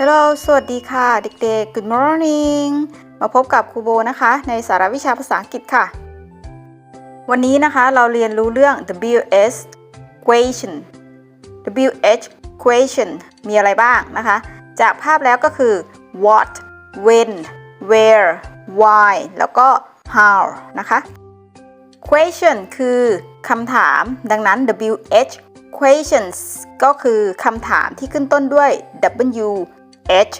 ฮัลโหลสวัสดีค่ะ เด็กๆ Good morning มาพบกับครูโบนะคะ ในสาระวิชาภาษาอังกฤษค่ะ วันนี้นะคะเราเรียนรู้เรื่อง WH question WH question มีอะไรบ้างนะคะ จากภาพแล้วก็คือ what when where why แล้วก็ how นะคะ question คือคำถาม ดังนั้น WH questions ก็คือคำถามที่ขึ้นต้นด้วย W H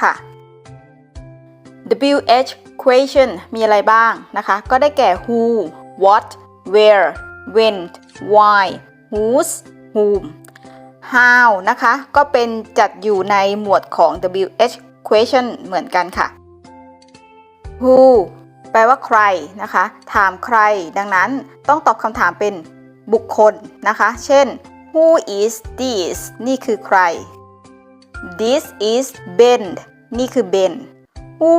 ค่ะ WH question มีอะไรบ้างนะคะ ก็ได้แก่ who what where when why whose whom how นะคะ ก็เป็นจัดอยู่ในหมวดของ WH question เหมือนกันค่ะ who แปลว่าใครนะคะ ถามใคร ดังนั้นต้องตอบคำถามเป็นบุคคลนะคะ เช่น who is this นี่คือใคร this is Ben นี่คือ Ben who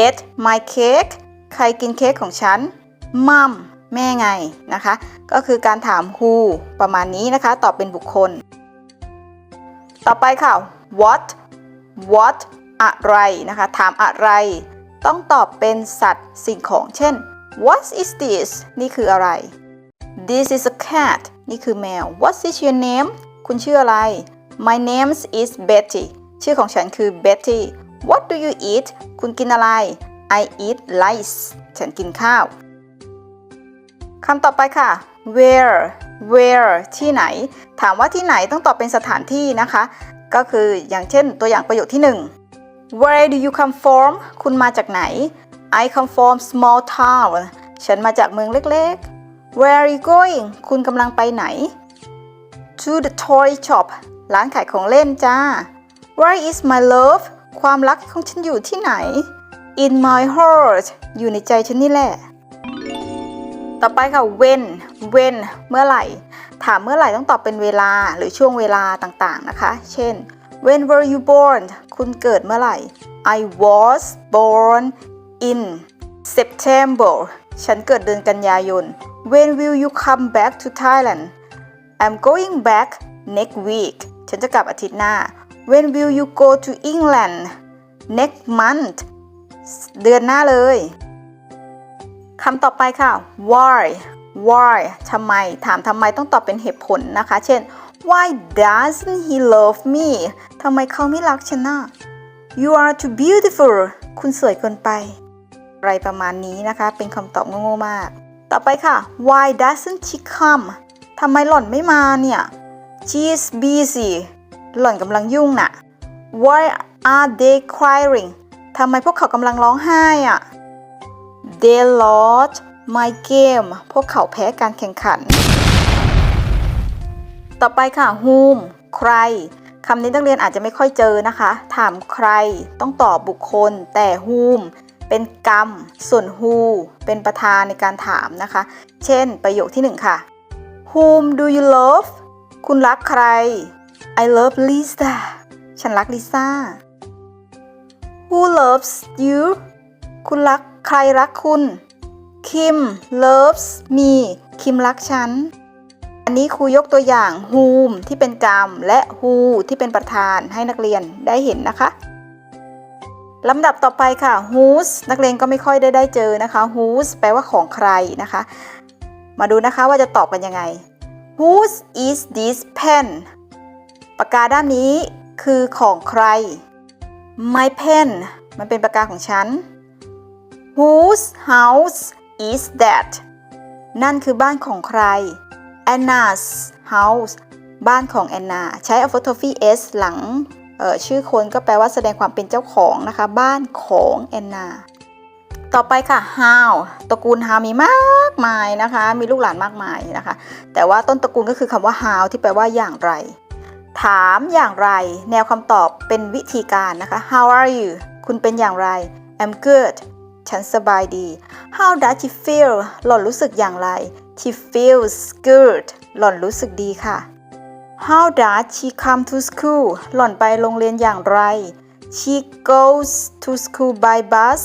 ate my cake ใครกินเค้กของฉัน mom แม่ไงนะคะ ก็คือการถาม who ประมาณนี้นะคะ ตอบเป็นบุคคล ต่อไปค่ะ what what อะไรนะคะ ถามอะไร ต้องตอบเป็นสัตว์สิ่งของ เช่น what is this นี่คืออะไร this is a cat นี่คือแมว what is your name คุณชื่ออะไร my name is Betty ชื่อของฉันคือ Betty what do you eat คุณกินอะไร I eat rice ฉันกินข้าวคำต่อไปค่ะ where where ที่ไหน ถามว่าที่ไหนต้องตอบเป็นสถานที่นะคะ ก็คืออย่างเช่นตัวอย่างประโยคที่ 1 where do you come from คุณมาจากไหน I come from small town ฉันมาจากเมืองเล็กๆ where are you going คุณกำลังไปไหน to the toy shop ร้านขายของเล่นจ้า where is my love ความรักของฉันอยู่ที่ไหน in my heart อยู่ในใจฉันนี่แหละ ต่อไปค่ะ when when เมื่อไหร่ ถามเมื่อไหร่ต้องตอบเป็นเวลาหรือช่วงเวลาต่างๆนะคะ เช่น when were you born คุณเกิดเมื่อไหร่ I was born in September ฉันเกิดเดือนกันยายน when will you come back to Thailand I'm going back next week ฉันจะกลับอาทิตย์หน้า when will you go to England next month เดือนหน้าเลยคำต่อไปค่ะ why why ทำไม ถามทำไมต้องตอบเป็นเหตุผลนะคะ เช่น why doesn't he love me ทำไมเขาไม่รักฉันน่ะ you are too beautiful คุณสวยเกินไป อะไรประมาณนี้นะคะ เป็นคำตอบโง่ๆมาก ต่อไปค่ะ why doesn't she come ทำไมหล่อนไม่มาเนี่ย She's busy หล่อนกำลังยุ่งน่ะ why are they crying ทำไมพวกเขากำลังร้องไห้อะ They lost my game พวกเขาแพ้การแข่งขัน ต่อไปค่ะ whom ใครคำนี้นักเรียนอาจจะไม่ค่อยเจอนะคะ ถามใครต้องตอบบุคคล แต่ whom เป็นกรรม ส่วน who เป็นประธานในการถามนะคะ เช่นประโยคที่หนึ่งค่ะ whom do you love คุณรักใคร I love Lisa ฉันรักลิซ่า Who loves you คุณรักใครรักคุณ Kim loves me คิมรักฉัน อันนี้ครูยกตัวอย่าง whom ที่เป็นกรรม และ who ที่เป็นประธานให้นักเรียนได้เห็นนะคะลำดับต่อไปค่ะ whose นักเรียนก็ไม่ค่อยได้ได้เจอนะคะ whose แปลว่าของใครนะคะ มาดูนะคะว่าจะตอบกันยังไง whose is this pen ปากกาด้ามนี้คือของใคร my pen มันเป็นปากกาของฉัน Whose house is that นั่นคือบ้านของใคร Anna's house บ้านของแอนนา ใช้ apostrophe s หลังชื่อคนก็แปลว่าแสดงความเป็นเจ้าของนะคะ บ้านของแอนนา ต่อไปค่ะ how ตระกูล how มีมากมายนะคะ มีลูกหลานมากมายนะคะ แต่ว่าต้นตระกูลก็คือคำว่า how ที่แปลว่าอย่างไร ถามอย่างไร แนวคำตอบเป็นวิธีการนะคะ how are you คุณเป็นอย่างไร I'm good ฉันสบายดี How does she feel หล่อนรู้สึกอย่างไร She feels good หล่อนรู้สึกดีค่ะ How does she come to school หล่อนไปโรงเรียนอย่างไร She goes to school by bus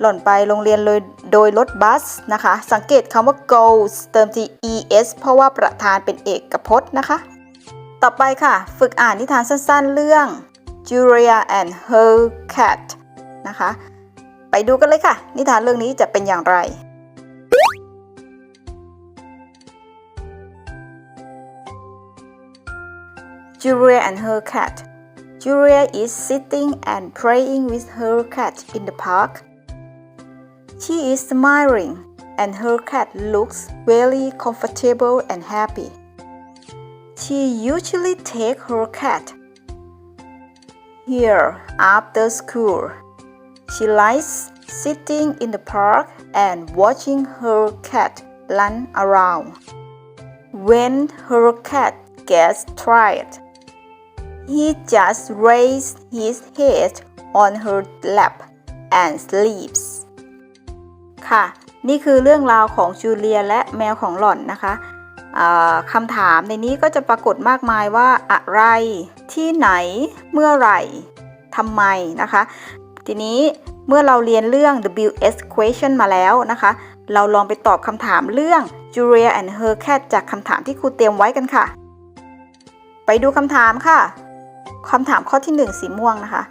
หล่อนไปโรงเรียนเลยโดยรถบัสนะคะ สังเกตคำว่า goes เติม tes เพราะว่าประธานเป็นเอกพจน์นะคะ ต่อไปค่ะ ฝึกอ่านนิทานสั้นๆเรื่อง Julia and her cat นะคะ ไปดูกันเลยค่ะ นิทานเรื่องนี้จะเป็นอย่างไร Julia and her cat. Julia is sitting and playing with her cat in the park. She is smiling, and her cat looks very comfortable and happy. She usually takes her cat here after school. She likes sitting in the park and watching her cat run around. When her cat gets tired, he just raises his head on her lap and sleeps ค่ะ นี่คือเรื่องราวของจูเลียและแมวของหล่อนนะคะคำถามในนี้ก็จะปรากฏมากมายว่าอะไร ที่ไหน เมื่อไหร่ทำไมนะคะ ทีนี้เมื่อเราเรียนเรื่อง WS question มาแล้วนะคะ เราลองไปตอบคำถามเรื่อง Julia and her cat จากคำถามที่ครูเตรียมไว้กันค่ะ ไปดูคำถามค่ะคำถามข้อที่ 1 สีม่วงนะคะ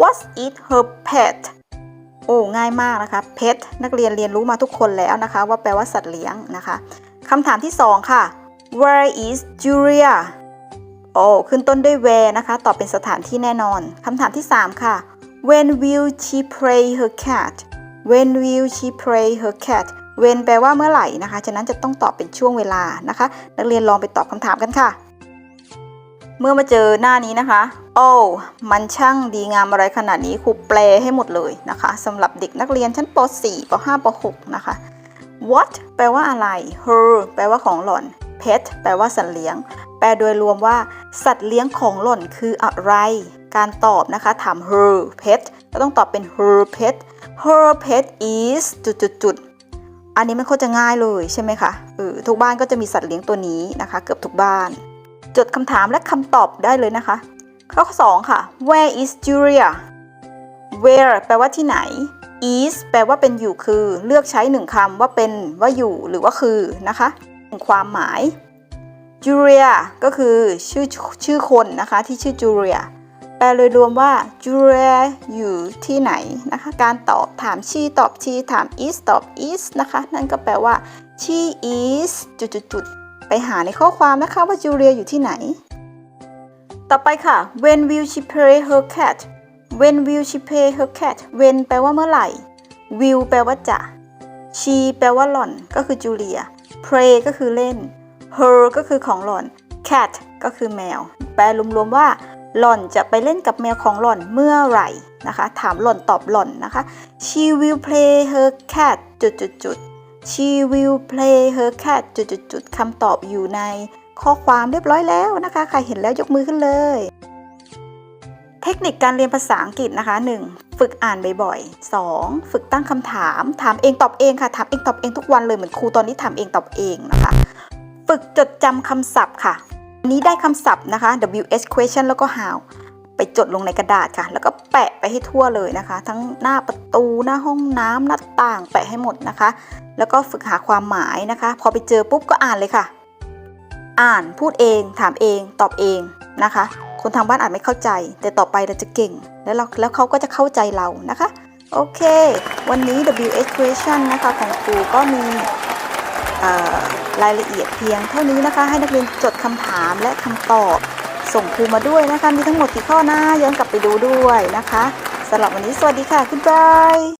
What is her pet อ้ง่ายมากนะคะ pet นักเรียนเรียนรู้มาทุกคนแล้วนะคะ ว่าแปลว่าสัตว์เลี้ยงนะคะคำถามที่ 2 ค่ะ Where is Julia โอ้ขึ้นต้นด้วย where นะคะ ตอบเป็นสถานที่แน่นอนคำถามที่ 3 ค่ะ When will she play her cat When will she play her cat When แปลว่าเมื่อไหร่นะคะ ฉะนั้นจะต้องตอบเป็นช่วงเวลานะคะ นักเรียนลองไปตอบคำถามกันค่ะ เมื่อมาเจอหน้านี้นะคะ โอ้ มันช่างดีงามอะไรขนาดนี้ครูแปลให้หมดเลยนะคะสำหรับเด็กนักเรียนชั้นป .4 ป .5 ป .6 นะคะ what แปลว่าอะไร her แปลว่าของหล่อน pet แปลว่าสัตว์เลี้ยง แปลโดยรวมว่า สัตว์เลี้ยงของหล่อนคืออะไร การตอบนะคะ ถาม her pet ก็ต้องตอบเป็น her pet her pet is จุดจุดจุดอันนี้มันก็จะง่ายเลยใช่ไหมคะเออทุกบ้านก็จะมีสัตว์เลี้ยงตัวนี้นะคะ เกือบทุกบ้าน จดคำถามและคำตอบได้เลยนะคะ ข้อ 2 ค่ะ Where is Julia Where แปลว่าที่ไหน is แปลว่าเป็นอยู่คือ เลือกใช้หนึ่งคำว่าเป็นว่าอยู่หรือว่าคือนะคะความหมาย Julia ก็คือชื่อชื่อคนนะคะที่ชื่อ Julia แปลโดยรวมว่า Julia อยู่ที่ไหนนะคะ การตอบถาม she ตอบ she ถาม is ตอบ is นะคะ นั่นก็แปลว่า she is จุดๆๆ ไปหาในข้อความนะคะว่า Julia อยู่ที่ไหน ต่อไปค่ะ when will she play her cat when will she play her cat when แปลว่าเมื่อไหร่ will แปลว่าจะ she แปลว่าหล่อน ก็คือ Julia play ก็คือเล่น her ก็คือของหล่อน cat ก็คือแมว แปลรวมๆว่า หล่อนจะไปเล่นกับแมวของหล่อนเมื่อไหร่นะคะ ถามหล่อนตอบหล่อนนะคะ she will play her cat จุดๆๆ she will play her cat จุดๆคำตอบอยู่ในข้อความเรียบร้อยแล้วนะคะ ใครเห็นแล้วยกมือขึ้นเลย เทคนิคการเรียนภาษาอังกฤษนะคะ 1. ฝึกอ่านบ่อยๆ 2. ฝึกตั้งคำถาม ถามเองตอบเองค่ะ ถามเองตอบเองทุกวันเลยเหมือนครูตอนนี้ถามเองตอบเองนะคะ ฝึกจดจำคำศัพท์ค่ะวันนี้ได้คำศัพท์นะคะ WH question แล้วก็ how ไปจดลงในกระดาษค่ะ แล้วก็แปะไปให้ทั่วเลยนะคะ ทั้งหน้าประตูหน้าห้องน้ำหน้าต่างแปะให้หมดนะคะ แล้วก็ฝึกหาความหมายนะคะ พอไปเจอปุ๊บก็อ่านเลยค่ะ อ่านพูดเอง ถามเอง ตอบเองนะคะ คนทางบ้านอาจไม่เข้าใจ แต่ต่อไปเราจะเก่ง แล้วเราแล้วเขาก็จะเข้าใจเรานะคะ โอเค วันนี้ WH question นะคะของครูก็มีรายละเอียดเพียงเท่านี้นะคะ ให้นักเรียนจดคำถามและคำตอบ ส่งคืนมาด้วยนะคะ มีทั้งหมดกี่ข้อนะย้อนกลับไปดูด้วยนะคะสำหรับวันนี้สวัสดีค่ะคุณบาย